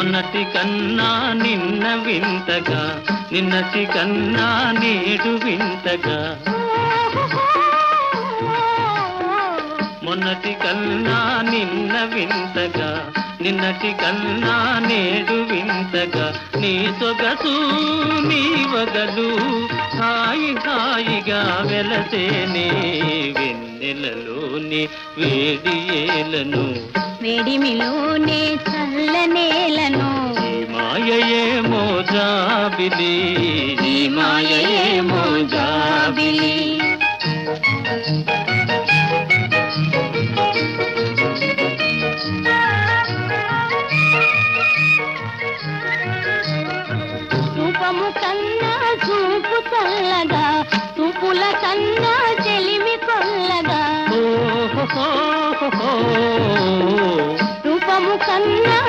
మొన్నటి కన్నా నిన్న వింతగా నిన్నటి కన్నా నేడు వింతగా. మొన్నటి కన్నా నిన్న వింతగా నిన్నటి కన్నా నేడు వింతగా. నీ సొగసు నీ వగలు హాయి హాయిగా వెలసేనే వెన్నెలలోని వేడియేలను వేడిమిలోనే చల్ల జాబిలి నీ మాయేమో జాబిలి రూపము కన్నా చూపు చల్లగా చూపుల కన్నా చెలిమి కొల్లగా. ఓహో